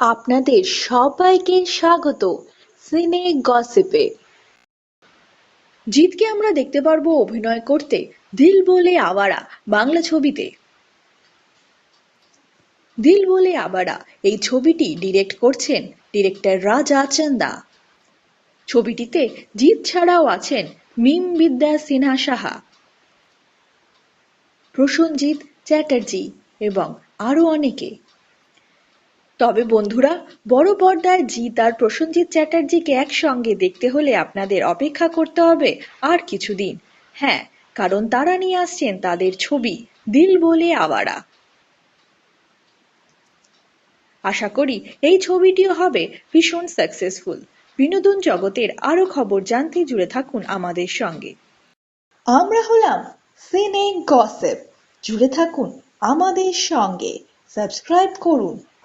আপনাদের সবাইকে স্বাগত সিনে গসিপে। জিতকে আমরা দেখতে পারব অভিনয় করতে দিল বলে আওয়ারা বাংলা ছবিতে। দিল বলে আবারা এই ছবিটি ডিরেক্ট করছেন ডিরেক্টর রাজা চান্দা। ছবিটিতে জিৎ ছাড়াও আছেন মিম বিদ্যা সিনহা সাহা। প্রসেনজিৎ চ্যাটার্জি এবং আরও অনেকে। তবে বন্ধুরা, বড় পর্দায় জিৎ আর প্রসেনজিৎ চ্যাটার্জিকে একসঙ্গে দেখতে হলে আপনাদের অপেক্ষা করতে হবে আর কিছুদিন। হ্যাঁ কারণ তারা নিয়ে আসছেন তাদের ছবি, দিল বলে আওয়ারা। আশা করি এই ছবিটিও হবে ভীষণ সাকসেসফুল বিনোদন জগতের আরও খবর জানতে জুড়ে থাকুন আমাদের সঙ্গে। আমরা হলাম সিনে গসিপ জুড়ে থাকুন আমাদের সঙ্গে। সাবস্ক্রাইব করুন